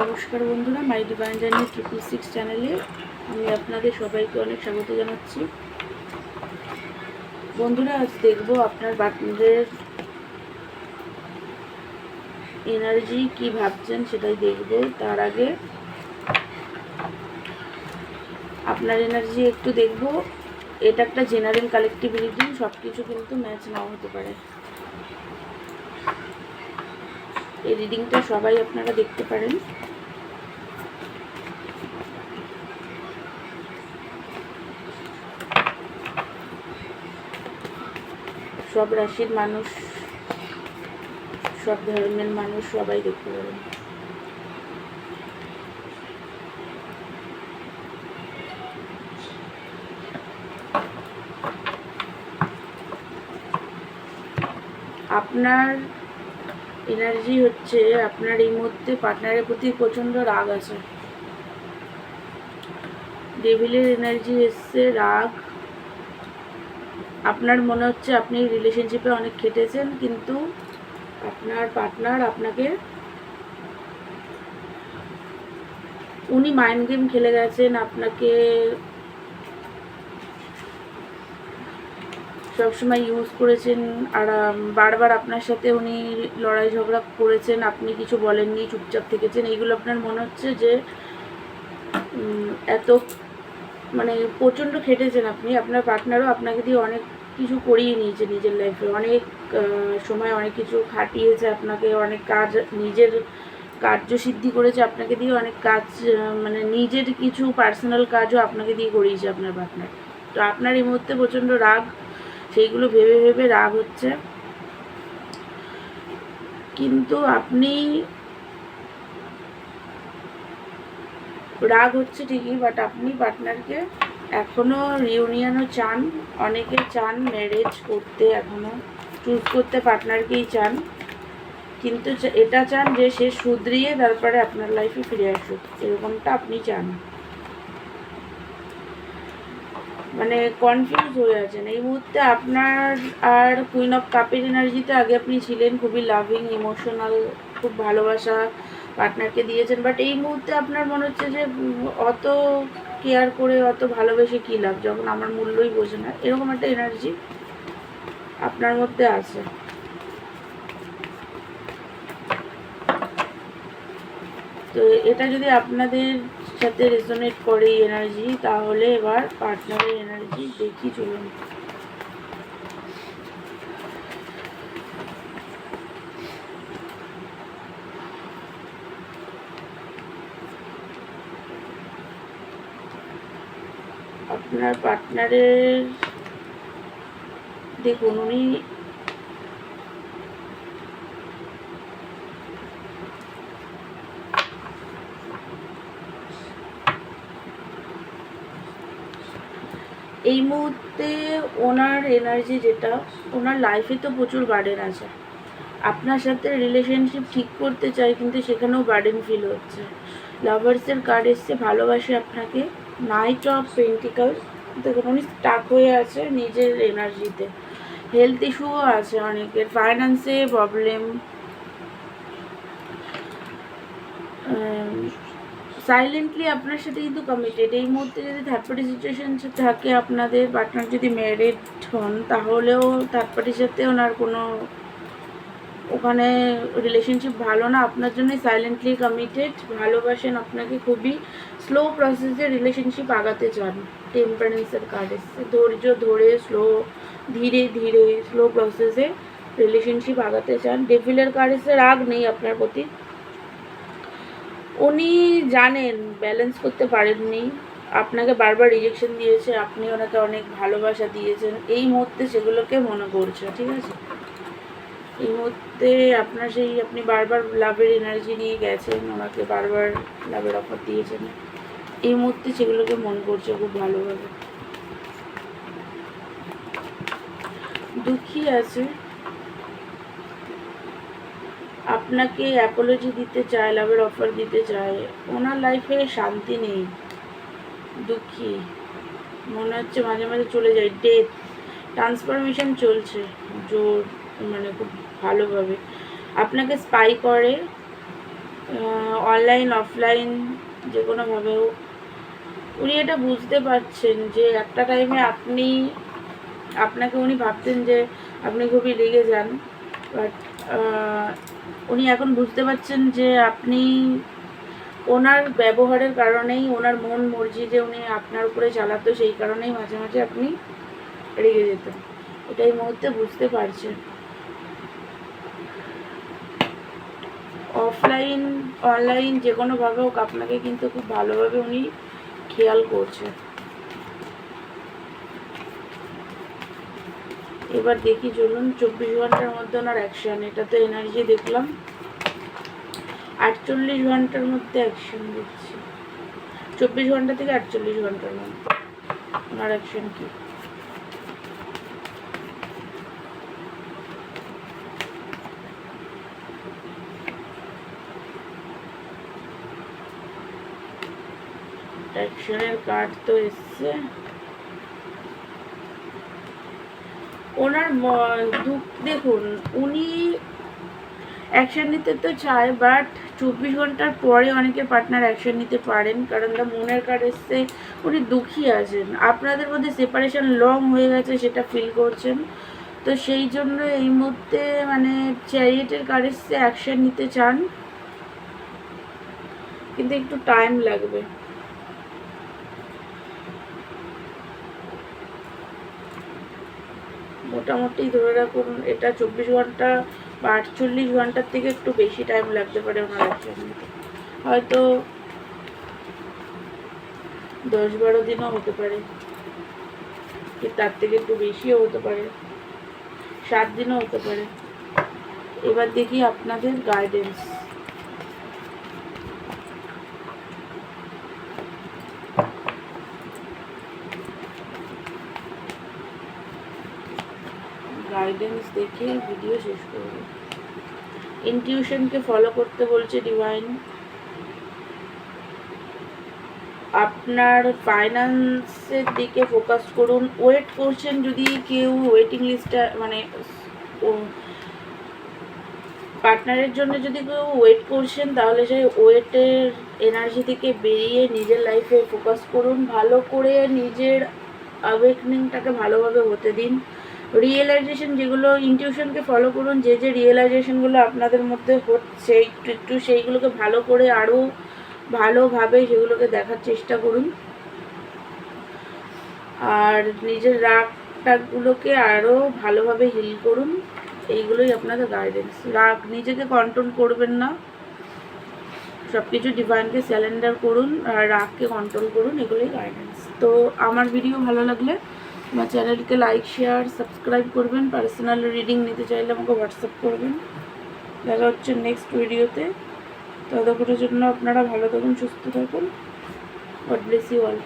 নমস্কার বন্ধুরা, my divine journey triple six চ্যানেলে আমি আপনাদের সবাইকে অনেক স্বাগত জানাচ্ছি। বন্ধুরা, আজ দেখব আপনার বাটনদের এনার্জি কি ভাবছেন সেটাই দেখব। তার আগে আপনার এনার্জি একটু দেখব। এটা একটা জেনারেল কালেকটিভ রিডিং সব কিছু কিন্তু ম্যাচ নাও হতে পারে। এই রিডিংটা সবাই আপনারা দেখতে পারেন। সব রাশির মানুষ, সব ধর্মের মানুষ সবাই দেখতে পারেন। আপনার এনার্জি হচ্ছে আপনার এই মুহূর্তে পার্টনারের প্রতি প্রচণ্ড রাগ আছে। ডেভিলের এনার্জি এসছে, রাগ। আপনার মনে হচ্ছে আপনি রিলেশনশিপে অনেক খেটেছেন, কিন্তু আপনার পার্টনার আপনাকে উনি মাইন্ড গেম খেলে গেছেন, আপনাকে সবসময় ইউজ করেছেন আর বারবার আপনার সাথে উনি লড়াই ঝগড়া করেছেন, আপনি কিছু বলেননি, চুপচাপ থেকেছেন, এইগুলো আপনার মনে হচ্ছে যে এত মানে প্রচণ্ড খেটেছেন আপনি, আপনার পার্টনারও আপনাকে দিয়ে অনেক কিছু করিয়ে নিয়েছে নিজের লাইফে অনেক সময় অনেক কিছু খাটিয়েছে আপনাকে, অনেক কাজ, নিজের কার্যসিদ্ধি করেছে, আপনাকে দিয়ে অনেক কাজ মানে নিজের কিছু পার্সোনাল কাজও আপনাকে দিয়ে করিয়েছে আপনার পার্টনার তো আপনার এই মুহূর্তে প্রচণ্ড রাগ সেইগুলো ভেবে ভেবে রাগ হচ্ছে। কিন্তু আপনি রাগ হচ্ছে ঠিকই বাট আপনি পার্টনারকে এখনও রিউনিয়নও চান, অনেকে চান ম্যারেজ করতে এখনও চুজ করতে পার্টনারকেই চান। কিন্তু এটা চান যে সে শুধরিয়ে তারপরে আপনার লাইফে ফিরে আসুক, এরকমটা আপনি চান। মানে কনফিউজ হয়ে আছেন। এই মুহূর্তে আপনার আর কুইন অফ কাপের এনার্জিতে আগে আপনি ছিলেন, খুবই লাভিং ইমোশনাল খুব ভালোবাসা পার্টনারকে দিয়েছেন। বাট এই মুহূর্তে আপনার মনে হচ্ছে যে অত কেয়ার করে, অত ভালোবেসে কী লাভ? যখন আমার মূল্যই বোঝে না, এরকম একটা এনার্জি আপনার মধ্যে আছে। তো এটা যদি আপনাদের সাথে রেজোনেট করে এনার্জি তাহলে এবার পার্টনারের এনার্জি দেখি চলুন। আপনার পার্টনারের দেখুন উনি এই মুহূর্তে ওনার এনার্জি যেটা, ওনার লাইফে তো প্রচুর বার্ডেন আছে। আপনার সাথে রিলেশনশিপ ঠিক করতে চাই, কিন্তু সেখানেও বার্ডেন ফিল হচ্ছে। লাভার্সের কার্ড এসছে, ভালোবাসে আপনাকে। নাইট অফ পেন্টিকাল দেখুন, উনি স্টাক হয়ে আছে নিজের এনার্জিতে হেলথ ইস্যুও আছে অনেকের ফাইন্যান্সে প্রবলেম সাইলেন্টলি আপনার সাথে কিন্তু কমিটেড এই মুহূর্তে যদি থার্ড পার্টি সিচুয়েশন থাকে আপনাদের পার্টনার যদি ম্যারিড হন, তাহলেও থার্ড পার্টির সাথে ওনার কোনো ওখানে রিলেশনশিপ ভালো না। আপনার জন্য সাইলেন্টলি কমিটেড ভালোবাসেন আপনাকে খুবই। স্লো প্রসেসে রিলেশনশিপ আগাতে চান। টেম্পারেন্সের কার্ড এসছে ধৈর্য ধরে স্লো ধীরে ধীরে স্লো প্রসেসে রিলেশনশিপ আগাতে চান। ডেভিলের কার্ড এসে রাগ নেই আপনার প্রতি। উনি জানেন ব্যালেন্স করতে পারেননি। আপনাকে বারবার রিজেকশন দিয়েছে, আপনি ওনাকে অনেক ভালোবাসা দিয়েছেন। এই মুহূর্তে সেগুলোকে মনে করছে, ঠিক আছে? এই মুহূর্তে আপনার সেই, আপনি বারবার লাভের এনার্জি নিয়ে গেছেন, ওনাকে বারবার লাভের অফার দিয়েছেন। এই মুহূর্তে সেগুলোকে মন করছে খুব ভালোভাবে। দুঃখী আছে। আপনাকে অ্যাপোলজি দিতে চায় লাভের অফার দিতে চায়, ওনার লাইফে শান্তি নেই, দুঃখী। মনে হচ্ছে মাঝে মাঝে চলে যায় ডেথ ট্রান্সফরমেশন চলছে, জোর মানে খুব ভালোভাবে। আপনাকে স্পাই করে অনলাইন অফলাইন যে কোনোভাবেও উনি এটা বুঝতে পারছেন যে একটা টাইমে আপনি, আপনাকে উনি ভাবতেন যে আপনি খুবই রেগে যান বাট উনি এখন বুঝতে পারছেন যে আপনি ওনার ব্যবহারের কারণেই, ওনার মন মর্জি যে উনি আপনার উপরে চালাতো, সেই কারণেই মাঝে মাঝে আপনি রেগে যেতেন। এটা এই মুহূর্তে বুঝতে পারছেন। অফলাইন, অনলাইন যে কোনোভাবে হোক, আপনাকে কিন্তু খুব ভালোভাবে উনি খেয়াল করছে এবার দেখি, চলুন। চব্বিশ ঘণ্টার মধ্যে ওনার অ্যাকশন এটা তো এনার্জি দেখলাম। আটচল্লিশ ঘণ্টার মধ্যে অ্যাকশন দেখছি। চব্বিশ ঘণ্টা থেকে আটচল্লিশ ঘণ্টার মধ্যে। ওনার অ্যাকশন কি? অ্যাকশনের কার্ড তো এসছে। ওনার দুঃখ, দেখুন, উনি অ্যাকশন নিতে তো চায় বাট চব্বিশ ঘণ্টার পরে অনেকে পার্টনার অ্যাকশন নিতে পারেন, কারণ দ্য মনের কার্ড এসছে, উনি দুঃখী আছেন। আপনাদের মধ্যে সেপারেশন লং হয়ে গেছে, সেটা ফিল করছেন। তো সেই জন্য এই মুহূর্তে মানে চ্যারিয়েটের কার্ড এসছে অ্যাকশন নিতে চান। কিন্তু একটু টাইম লাগবে। মোটামুটি ধরে রাখুন, এটা চব্বিশ ঘণ্টা বা আটচল্লিশ ঘণ্টার থেকে একটু বেশি টাইম লাগতে পারে ওনার নিতে হয়তো দশ বারো দিনও হতে পারে। কি তার থেকে একটু বেশিও হতে পারে। সাত দিনও হতে পারে। এবার দেখি আপনাদের গাইডেন্স গাইডেন্স দেখে ভিডিও শেষ করব। ইনটিউশনকে ফলো করতে বলছে ডিভাইন আপনার ফাইন্যান্সের দিকে ফোকাস করুন। ওয়েট করছেন যদি কেউ ওয়েটিং লিস্টটা মানে পার্টনারের জন্য যদি কেউ ওয়েট করছেন, তাহলে সেই ওয়েটের এনার্জি থেকে বেরিয়ে নিজের লাইফে ফোকাস করুন। ভালো করে নিজের অ্যাওয়েকনিংটাকে ভালোভাবে হতে দিন। রিয়েলাইজেশন যেগুলো ইনটিউশনকে ফলো করুন, যে যে রিয়েলাইজেশনগুলো আপনাদের মধ্যে হচ্ছে, একটু একটু সেইগুলোকে ভালো করে আরও ভালোভাবে সেগুলোকে দেখার চেষ্টা করুন। আর নিজের রাগ টাগগুলোকে আরও ভালোভাবে হিল করুন। এইগুলোই আপনাদের গাইডেন্স রাগ নিজেকে কন্ট্রোল করবেন না। সব কিছু ডিভাইনকে স্যালেন্ডার করুন আর রাগকে কন্ট্রোল করুন, এগুলোই গাইডেন্স তো আমার ভিডিও ভালো লাগলে আমার চ্যানেলকে লাইক, শেয়ার, সাবস্ক্রাইব করবেন। পার্সোনাল রিডিং নিতে চাইলে আমাকে হোয়াটসঅ্যাপ করবেন। দেখা হচ্ছে নেক্সট ভিডিওতে ততক্ষণের জন্য আপনারা ভালো থাকুন, সুস্থ থাকুন। God bless you all